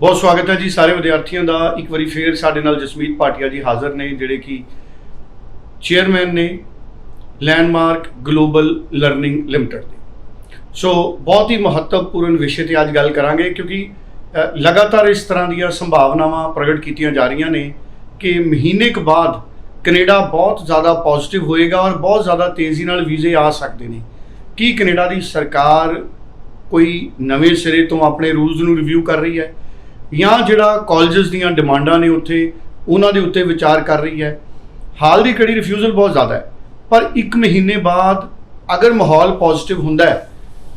ਬਹੁਤ ਸਵਾਗਤ ਹੈ ਜੀ ਸਾਰੇ ਵਿਦਿਆਰਥੀਆਂ ਦਾ। ਇੱਕ ਵਾਰੀ ਫੇਰ ਸਾਡੇ ਨਾਲ ਜਸਮੀਤ ਭਾਟੀਆ ਜੀ ਹਾਜ਼ਰ ਨੇ, ਜਿਹੜੇ ਕਿ ਚੇਅਰਮੈਨ ਨੇ ਲੈਂਡਮਾਰਕ ਗਲੋਬਲ ਲਰਨਿੰਗ ਲਿਮਟਿਡ ਦੇ। ਸੋ ਬਹੁਤ ਹੀ ਮਹੱਤਵਪੂਰਨ ਵਿਸ਼ੇ ਤੇ ਅੱਜ ਗੱਲ ਕਰਾਂਗੇ ਕਿਉਂਕਿ ਲਗਾਤਾਰ ਇਸ ਤਰ੍ਹਾਂ ਦੀਆਂ ਸੰਭਾਵਨਾਵਾਂ ਪ੍ਰਗਟ ਕੀਤੀਆਂ ਜਾ ਰਹੀਆਂ ਨੇ ਕਿ ਮਹੀਨੇ ਕੁ ਬਾਅਦ ਕੈਨੇਡਾ ਬਹੁਤ ਜ਼ਿਆਦਾ ਪੋਜ਼ਿਟਿਵ ਹੋਏਗਾ ਔਰ ਬਹੁਤ ਜ਼ਿਆਦਾ ਤੇਜ਼ੀ ਨਾਲ ਵੀਜ਼ੇ ਆ ਸਕਦੇ ਨੇ। ਕੀ ਕੈਨੇਡਾ ਦੀ ਸਰਕਾਰ ਕੋਈ ਨਵੇਂ ਸਿਰੇ ਤੋਂ ਆਪਣੇ ਰੂਲਸ ਨੂੰ ਰਿਵਿਊ ਕਰ ਰਹੀ ਹੈ? ਜਾਂ ਜਿਹੜਾ ਕਾਲਜਸ ਦੀਆਂ ਡਿਮਾਂਡਾਂ ਨੇ ਉੱਥੇ ਉਹਨਾਂ ਦੇ ਉੱਤੇ ਵਿਚਾਰ ਕਰ ਰਹੀ ਹੈ। ਹਾਲ ਦੀ ਕੜੀ ਰਿਫਿਊਜ਼ਲ ਬਹੁਤ ਜ਼ਿਆਦਾ ਹੈ। ਪਰ 1 ਮਹੀਨੇ ਬਾਅਦ ਅਗਰ ਮਾਹੌਲ ਪੋਜ਼ਿਟਿਵ ਹੁੰਦਾ ਹੈ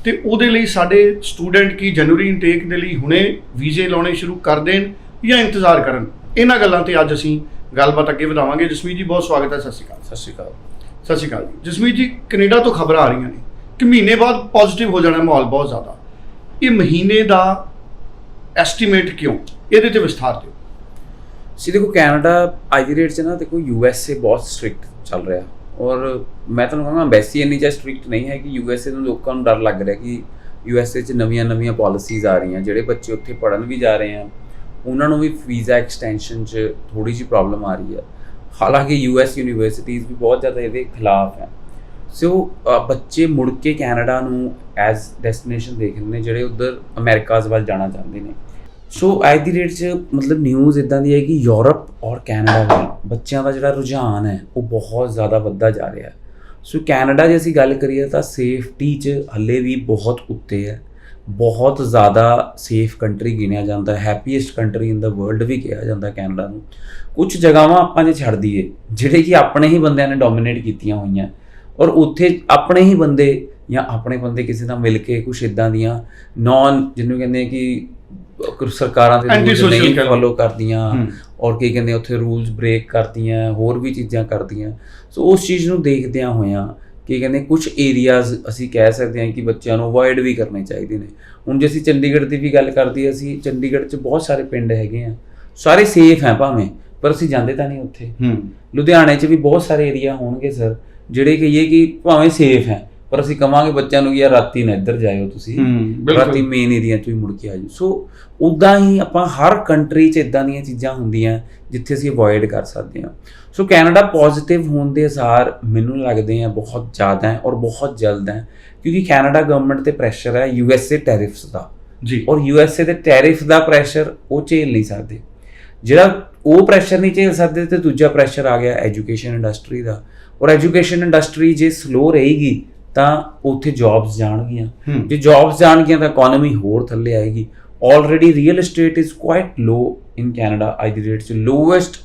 ਤੇ ਉਹਦੇ ਲਈ ਸਾਡੇ ਸਟੂਡੈਂਟ ਕੀ ਜਨਵਰੀ ਇਨਟੇਕ ਦੇ ਲਈ ਹੁਣੇ ਵੀਜ਼ੇ ਲਾਉਣੇ ਸ਼ੁਰੂ ਕਰ ਦੇਣ ਜਾਂ ਇੰਤਜ਼ਾਰ ਕਰਨ। ਇਹਨਾਂ ਗੱਲਾਂ ਤੇ ਅੱਜ ਅਸੀਂ ਗੱਲਬਾਤ ਅੱਗੇ ਵਧਾਵਾਂਗੇ। ਜਸਮੀਤ ਜੀ ਬਹੁਤ ਸਵਾਗਤ ਹੈ। ਸਤਿ ਸ਼੍ਰੀ ਅਕਾਲ। ਸਤਿ ਸ਼੍ਰੀ ਅਕਾਲ। ਸਤਿ ਸ਼੍ਰੀ ਅਕਾਲ ਜਸਮੀਤ ਜੀ ਕੈਨੇਡਾ ਤੋਂ ਖਬਰਾਂ ਆ ਰਹੀਆਂ ਨੇ ਕਿ ਮਹੀਨੇ ਬਾਅਦ ਪੋਜ਼ਿਟਿਵ ਹੋ ਜਾਣਾ ਮਾਹੌਲ ਬਹੁਤ ਜ਼ਿਆਦਾ। ਇਹ ਮਹੀਨੇ ਦਾ ਐਸਟੀਮੇਟ ਕਿਉਂ? ਇਹਦੇ ਤੇ ਵਿਸਥਾਰ ਦਿਓ। ਸੀ ਦੇਖੋ, ਕੈਨੇਡਾ ਅੱਜ ਦੀ ਰੇਟ 'ਚ ਨਾ ਦੇਖੋ ਯੂ ਐਸ ਏ ਬਹੁਤ ਸਟ੍ਰਿਕਟ ਚੱਲ ਰਿਹਾ। ਔਰ ਮੈਂ ਤੁਹਾਨੂੰ ਕਹਾਂਗਾ ਐਮਬੈਸੀ ਇੰਨੀ ਜ਼ਿਆਦਾ ਸਟ੍ਰਿਕਟ ਨਹੀਂ ਹੈ ਕਿ ਯੂ ਐਸ ਏ ਨੂੰ ਲੋਕਾਂ ਨੂੰ ਡਰ ਲੱਗ ਰਿਹਾ ਕਿ ਯੂ ਐਸ ਏ 'ਚ ਨਵੀਆਂ-ਨਵੀਆਂ ਪਾਲਿਸੀਜ਼ ਆ ਰਹੀਆਂ। ਜਿਹੜੇ ਬੱਚੇ ਉੱਥੇ ਪੜਨ ਵੀ ਜਾ ਰਹੇ ਆ, ਉਹਨਾਂ ਨੂੰ ਵੀ ਵੀਜ਼ਾ ਐਕਸਟੈਂਸ਼ਨ 'ਚ ਥੋੜੀ ਜਿਹੀ ਪ੍ਰੋਬਲਮ ਆ ਰਹੀ ਹੈ। ਹਾਲਾਂਕਿ ਯੂ ਐਸ ਯੂਨੀਵਰਸਿਟੀਜ਼ ਵੀ ਬਹੁਤ ਜ਼ਿਆਦਾ ਇਹਦੇ ਖਿਲਾਫ ਹੈ। ਸੋ ਬੱਚੇ ਮੁੜ ਕੇ ਕੈਨੇਡਾ ਨੂੰ ਐਜ਼ ਡੈਸਟੀਨੇਸ਼ਨ ਦੇਖ ਦੇਖਦੇ ਨੇ, ਜਿਹੜੇ ਉਧਰ ਅਮਰੀਕਾਜ਼ ਵੱਲ ਜਾਣਾ ਚਾਹੁੰਦੇ ਨੇ। ਸੋ ਅੱਜ ਦੀ ਡੇਟ 'ਚ ਮਤਲਬ ਨਿਊਜ਼ ਇਦਾਂ ਦੀ ਹੈ ਕਿ ਯੂਰਪ ਔਰ ਕੈਨੇਡਾ ਵੱਲ ਬੱਚਿਆਂ ਦਾ ਜਿਹੜਾ ਰੁਝਾਨ ਹੈ, ਉਹ ਬਹੁਤ ਜ਼ਿਆਦਾ ਵੱਧਦਾ ਜਾ ਰਿਹਾ ਹੈ। ਸੋ ਕੈਨੇਡਾ ਜੇ ਅਸੀਂ ਗੱਲ ਕਰੀਏ ਤਾਂ ਸੇਫਟੀ 'ਚ ਹੱਲੇ ਵੀ ਬਹੁਤ ਉੱਤੇ ਹੈ। ਬਹੁਤ ਜ਼ਿਆਦਾ ਸੇਫ ਕੰਟਰੀ ਗਿਣਿਆ ਜਾਂਦਾ ਹੈ happiest country in the world ਵੀ ਕਿਹਾ ਜਾਂਦਾ ਕੈਨੇਡਾ ਨੂੰ। ਕੁਝ ਜਗ੍ਹਾਵਾਂ ਆਪਾਂ ਜੇ ਛੱਡ ਦਈਏ, ਜਿਹੜੇ ਕਿ ਆਪਣੇ ਹੀ ਬੰਦਿਆਂ ਨੇ ਡੋਮਿਨੇਟ ਕੀਤੀਆਂ ਹੋਈਆਂ ਔਰ ਉੱਥੇ ਆਪਣੇ ਹੀ ਬੰਦੇ ਜਾਂ ਆਪਣੇ ਬੰਦੇ ਕਿਸੇ ਨਾਲ ਮਿਲ ਕੇ ਕੁਝ ਇਦਾਂ ਦੀਆਂ ਨਾਨ ਜਿਹਨੂੰ ਕਹਿੰਦੇ ਆ ਕਿ ਸਰਕਾਰਾਂ ਦੇ ਰੂਲਸ Anti-social ਨਹੀਂ। ਫੋਲੋ ਕਰਦੀਆਂ। ਔਰ ਕੀ ਕਹਿੰਦੇ ਉੱਥੇ ਰੂਲਸ ਬ੍ਰੇਕ ਕਰਦੀਆਂ ਹੋਰ ਵੀ ਚੀਜ਼ਾਂ ਕਰਦੀਆਂ। ਸੋ ਉਸ ਚੀਜ਼ ਨੂੰ ਦੇਖਦਿਆਂ ਹੋਇਆਂ ਕੀ ਕਹਿੰਦੇ ਕੁਝ ਏਰੀਆਜ਼ ਅਸੀਂ ਕਹਿ ਸਕਦੇ ਹਾਂ ਕਿ ਬੱਚਿਆਂ ਨੂੰ ਅਵੋਇਡ ਵੀ ਕਰਨੇ ਚਾਹੀਦੇ ਨੇ। ਹੁਣ ਜੇ ਅਸੀਂ ਚੰਡੀਗੜ੍ਹ ਦੀ ਵੀ ਗੱਲ ਕਰਦੀ ਅਸੀਂ ਚੰਡੀਗੜ੍ਹ 'ਚ ਬਹੁਤ ਸਾਰੇ ਪਿੰਡ ਹੈਗੇ ਆ। ਸਾਰੇ ਸੇਫ ਹੈ ਭਾਵੇਂ ਪਰ ਅਸੀਂ ਜਾਂਦੇ ਤਾਂ ਨਹੀਂ ਉੱਥੇ। ਹੂੰ। ਲੁਧਿਆਣੇ 'ਚ ਵੀ ਬਹੁਤ ਸਾਰੇ ਏਰੀਆ ਹੋਣਗੇ ਸਰ ਜਿਹੜੇ ਕਹੀਏ ਕਿ ਭਾਵੇਂ ਸੇਫ ਹੈ ਪਰ ਅਸੀਂ ਕਵਾਂਗੇ ਬੱਚਿਆਂ ਨੂੰ ਕਿ ਯਾਰ ਰਾਤੀ ਨਾ ਇੱਧਰ ਜਾਇਓ ਤੁਸੀਂ। ਹੂੰ। ਰਾਤੀ ਮੇਨ ਏਰੀਆ 'ਚ ਵੀ ਮੁੜ ਕੇ ਆਜੋ ਸੋ ਉਦਾਂ ਹੀ ਆਪਾਂ ਹਰ ਕੰਟਰੀ 'ਚ ਇਦਾਂ ਦੀਆਂ ਚੀਜ਼ਾਂ ਹੁੰਦੀਆਂ ਜਿੱਥੇ ਅਸੀਂ ਅਵੋਇਡ ਕਰ ਸਕਦੇ ਹਾਂ। ਸੋ ਕੈਨੇਡਾ ਪੋਜ਼ਿਟਿਵ ਹੋਣ ਦੇ ਅਸਾਰ ਮੈਨੂੰ ਲੱਗਦੇ ਆ ਬਹੁਤ ਜ਼ਿਆਦਾ ਹੈ ਔਰ ਬਹੁਤ ਜਲਦ ਹੈ ਕਿਉਂਕਿ ਕੈਨੇਡਾ ਗਵਰਨਮੈਂਟ ਤੇ ਪ੍ਰੈਸ਼ਰ ਹੈ ਯੂਐਸਏ ਟੈਰਿਫਸ ਦਾ। ਜੀ। ਔਰ ਯੂਐਸਏ ਦੇ ਟੈਰਿਫ ਦਾ ਪ੍ਰੈਸ਼ਰ ਉਹ ਝੇਲ ਨਹੀਂ ਸਕਦੇ। ਜਿਹੜਾ ਉਹ ਪ੍ਰੈਸ਼ਰ ਨਹੀਂ ਝੇਲ ਸਕਦੇ ਤੇ ਦੂਜਾ ਪ੍ਰੈਸ਼ਰ ਆ ਗਿਆ ਐਜੂਕੇਸ਼ਨ ਇੰਡਸਟਰੀ ਦਾ। ਔਰ ਐਜੂਕੇਸ਼ਨ ਇੰਡਸਟਰੀ ਜੇ ਸਲੋ ਰਹੇਗੀ ਤਾਂ ਉੱਥੇ ਜੌਬਸ ਜਾਣਗੀਆਂ। ਜੇ ਜੌਬਸ ਜਾਣਗੀਆਂ ਤਾਂ ਇਕਨੋਮੀ ਹੋਰ ਥੱਲੇ ਆਏਗੀ। Already real estate is quite low in Canada ਅੱਜ ਦੀ ਰੇਟ 'ਚ ਲੋਐਸਟ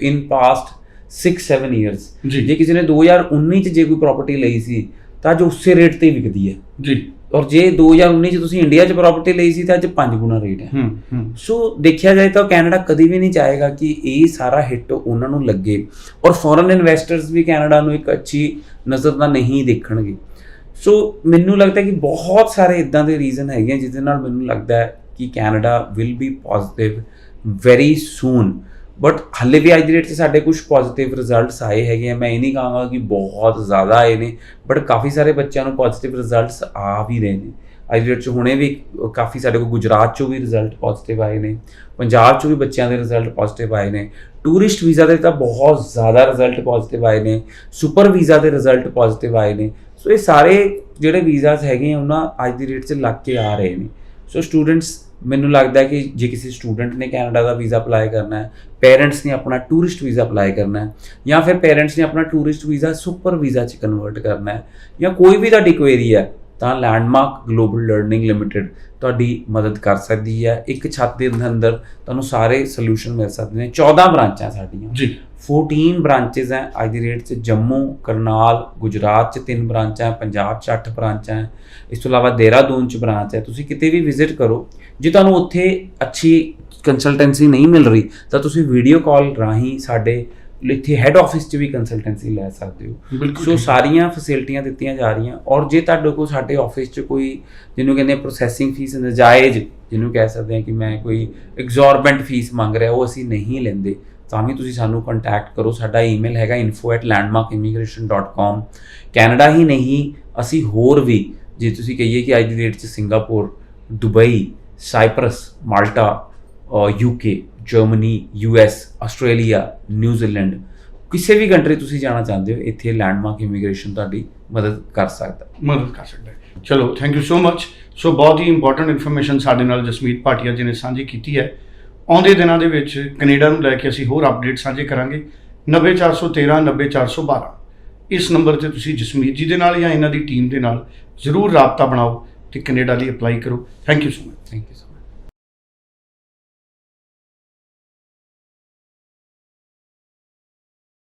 ਇਨ ਪਾਸਟ 6-7 ਇਅਰਸ ਜੀ। ਜੇ ਕਿਸੇ ਨੇ 2019 'ਚ ਜੇ ਕੋਈ ਪ੍ਰਾਪਰਟੀ ਲਈ ਸੀ ਤਾਂ ਅੱਜ ਉਸੇ ਰੇਟ ਤੇ ਵਿਕਦੀ ਹੈ। ਜੀ। ਔਰ ਜੇ 2019 ਚ ਤੁਸੀਂ ਇੰਡੀਆ 'ਚ ਪ੍ਰਾਪਰਟੀ ਲਈ ਸੀ ਤਾਂ ਅੱਜ 5 ਗੁਣਾ ਰੇਟ ਹੈ। ਸੋ ਦੇਖਿਆ ਜਾਏ ਤਾਂ ਕੈਨੇਡਾ ਕਦੀ ਵੀ ਨਹੀਂ ਚਾਹੇਗਾ ਕਿ ਇਹ ਸਾਰਾ ਹਿੱਟ ਉਹਨਾਂ ਨੂੰ ਲੱਗੇ। ਔਰ ਫੋਰਨ ਇਨਵੈਸਟਰਸ ਵੀ ਕੈਨੇਡਾ ਨੂੰ ਇੱਕ ਅੱਛੀ ਨਜ਼ਰ ਨਾਲ ਨਹੀਂ ਦੇਖਣਗੇ। ਸੋ ਮੈਨੂੰ ਲੱਗਦਾ ਕਿ ਬਹੁਤ ਸਾਰੇ ਇਦਾਂ ਦੇ ਰੀਜ਼ਨ ਹੈਗੇ ਆ ਜਿਹਦੇ ਨਾਲ ਮੈਨੂੰ ਲੱਗਦਾ ਹੈ ਕਿ Canada will be positive very soon but ਹੱਲੇ ਵੀ ਅੱਜ ਦੀ ਡੇਟ 'ਚ ਸਾਡੇ ਕੁਝ ਪੋਜ਼ਿਟਿਵ ਰਿਜ਼ਲਟਸ ਆਏ ਹੈਗੇ ਆ। ਮੈਂ ਇਹ ਨਹੀਂ ਕਹਾਂਗਾ ਕਿ ਬਹੁਤ ਜ਼ਿਆਦਾ ਆਏ ਨੇ ਬਟ ਕਾਫੀ ਸਾਰੇ ਬੱਚਿਆਂ ਨੂੰ ਪੋਜ਼ਿਟਿਵ ਰਿਜ਼ਲਟਸ ਆ ਵੀ ਰਹੇ ਨੇ। ਅੱਜ ਦੀ ਡੇਟ 'ਚ ਹੁਣੇ ਵੀ ਕਾਫੀ ਸਾਡੇ ਕੋਲ ਗੁਜਰਾਤ 'ਚੋਂ ਵੀ ਰਿਜ਼ਲਟ ਪੋਜ਼ਿਟਿਵ ਆਏ ਨੇ, ਪੰਜਾਬ 'ਚੋਂ ਵੀ ਬੱਚਿਆਂ ਦੇ ਰਿਜ਼ਲਟ ਪੋਜ਼ਿਟਿਵ ਆਏ ਨੇ। ਟੂਰਿਸਟ ਵੀਜ਼ਾ ਦੇ ਤਾਂ ਬਹੁਤ ਜ਼ਿਆਦਾ ਰਿਜ਼ਲਟ ਪੋਜ਼ਿਟਿਵ ਆਏ ਨੇ ਸੁਪਰ ਵੀਜ਼ਾ ਦੇ ਰਿਜ਼ਲਟ ਪੋਜ਼ਿਟਿਵ ਆਏ ਨੇ। ਸੋ ਇਹ ਸਾਰੇ ਜਿਹੜੇ ਵੀਜ਼ਾਸ ਹੈਗੇ ਆ, ਉਹਨਾਂ ਅੱਜ ਦੀ ਡੇਟ 'ਚ ਲੱਗ ਕੇ ਆ ਰਹੇ ਨੇ। ਸੋ ਸਟੂਡੈਂਟਸ ਮੈਨੂੰ ਲੱਗਦਾ ਹੈ ਕਿ ਜੇ ਕਿਸੇ ਸਟੂਡੈਂਟ ਨੇ ਕੈਨੇਡਾ ਦਾ ਵੀਜ਼ਾ ਅਪਲਾਈ ਕਰਨਾ ਹੈ ਪੇਰੈਂਟਸ ਨੇ ਆਪਣਾ ਟੂਰਿਸਟ ਵੀਜ਼ਾ ਅਪਲਾਈ ਕਰਨਾ ਹੈ, ਜਾਂ ਫਿਰ ਪੇਰੈਂਟਸ ਨੇ ਆਪਣਾ ਟੂਰਿਸਟ ਵੀਜ਼ਾ ਸੁਪਰ ਵੀਜ਼ਾ 'ਚ ਕਨਵਰਟ ਕਰਨਾ ਹੈ, ਜਾਂ ਕੋਈ ਵੀ ਤੁਹਾਡੀ ਕੁਐਰੀ ਹੈ ਤਾਂ ਲੈਂਡਮਾਰਕ ਗਲੋਬਲ ਲਰਨਿੰਗ ਲਿਮਟਿਡ ਤੁਹਾਡੀ ਮਦਦ ਕਰ ਸਕਦੀ ਹੈ। ਇੱਕ ਛੱਤ ਦੇ ਅੰਦਰ ਤੁਹਾਨੂੰ ਸਾਰੇ ਸੋਲੂਸ਼ਨ ਮਿਲ ਸਕਦੇ ਨੇ। 14 ਬ੍ਰਾਂਚਾਂ ਸਾਡੀਆਂ। ਜੀ। 14 ਬ੍ਰਾਂਚਸ ਹੈ ਅੱਜ ਦੀ ਰੇਟ 'ਚ। ਜੰਮੂ ਕਰਨਾਲ ਗੁਜਰਾਤ 'ਚ ਤਿੰਨ ਬ੍ਰਾਂਚਾਂ ਪੰਜਾਬ 'ਚ 8 ਬ੍ਰਾਂਚਾਂ ਹੈ। ਇਸ ਤੋਂ ਇਲਾਵਾ ਦੇਹਰਾਦੂਨ 'ਚ ਬ੍ਰਾਂਚ ਹੈ। ਤੁਸੀਂ ਕਿਤੇ ਵੀ ਵਿਜ਼ਿਟ ਕਰੋ। ਜੇ ਤੁਹਾਨੂੰ ਉੱਥੇ ਅੱਛੀ ਕੰਸਲਟੈਂਸੀ ਨਹੀਂ ਮਿਲ ਰਹੀ ਤਾਂ ਤੁਸੀਂ ਵੀਡੀਓ ਕਾਲ ਰਾਹੀਂ ਸਾਡੇ ਇੱਥੇ ਹੈੱਡ ਆਫਿਸ 'ਚ ਵੀ ਕੰਸਲਟੈਂਸੀ ਲੈ ਸਕਦੇ ਹੋ। ਸੋ। ਸਾਰੀਆਂ ਫੈਸਿਲਿਟੀਆਂ ਦਿੱਤੀਆਂ ਜਾ ਰਹੀਆਂ ਔਰ ਜੇ ਤੁਹਾਡੇ ਕੋਲ ਸਾਡੇ ਆਫਿਸ 'ਚ ਕੋਈ ਜਿਹਨੂੰ ਕਹਿੰਦੇ ਪ੍ਰੋਸੈਸਿੰਗ ਫੀਸ ਨਜਾਇਜ਼ ਜਿਹਨੂੰ ਕਹਿ ਸਕਦੇ ਹਾਂ ਕਿ ਮੈਂ ਕੋਈ ਐਗਜ਼ੋਰਬੈਂਟ ਫੀਸ ਮੰਗ ਰਿਹਾ ਉਹ ਅਸੀਂ ਨਹੀਂ ਲੈਂਦੇ ਤਾਂ ਵੀ ਤੁਸੀਂ ਸਾਨੂੰ ਕੰਟੈਕਟ ਕਰੋ। ਸਾਡਾ ਈਮੇਲ ਹੈਗਾ info@landmarkimmigration.com ਕੈਨੇਡਾ ਹੀ ਨਹੀਂ ਅਸੀਂ ਹੋਰ ਵੀ ਜੇ ਤੁਸੀਂ ਕਹੀਏ ਕਿ ਅੱਜ ਦੀ ਡੇਟ 'ਚ Singapore Dubai Cyprus Malta UK Germany US Australia New Zealand ਕਿਸੇ ਵੀ ਕੰਟਰੀ ਤੁਸੀਂ ਜਾਣਾ ਚਾਹੁੰਦੇ ਹੋ ਇੱਥੇ ਲੈਂਡਮਾਰਕ ਇਮੀਗ੍ਰੇਸ਼ਨ ਤੁਹਾਡੀ ਮਦਦ ਕਰ ਸਕਦਾ। ਮਦਦ ਕਰ ਸਕਦਾ ਚਲੋ ਥੈਂਕ ਯੂ ਸੋ ਮੱਚ ਸੋ ਬਹੁਤ ਹੀ ਇੰਪੋਰਟੈਂਟ ਇਨਫੋਰਮੇਸ਼ਨ ਸਾਡੇ ਨਾਲ ਜਸਮੀਤ ਭਾਟੀਆ ਜੀ ਨੇ ਸਾਂਝੀ ਕੀਤੀ ਹੈ। ਆਉਂਦੇ ਦਿਨਾਂ ਦੇ ਵਿੱਚ ਕੈਨੇਡਾ ਨੂੰ ਲੈ ਕੇ ਅਸੀਂ ਹੋਰ ਅਪਡੇਟ ਸਾਂਝੇ ਕਰਾਂਗੇ। 90413 90412 ਇਸ ਨੰਬਰ ਤੇ ਤੁਸੀਂ ਜਸਮੀਤ ਜੀ ਦੇ ਨਾਲ ਜਾਂ ਇਹਨਾਂ ਦੀ ਟੀਮ ਦੇ ਨਾਲ ਜ਼ਰੂਰ ਰਾਬਤਾ ਬਣਾਓ ਤੇ ਕੈਨੇਡਾ ਲਈ ਅਪਲਾਈ ਕਰੋ। Thank you so much thank you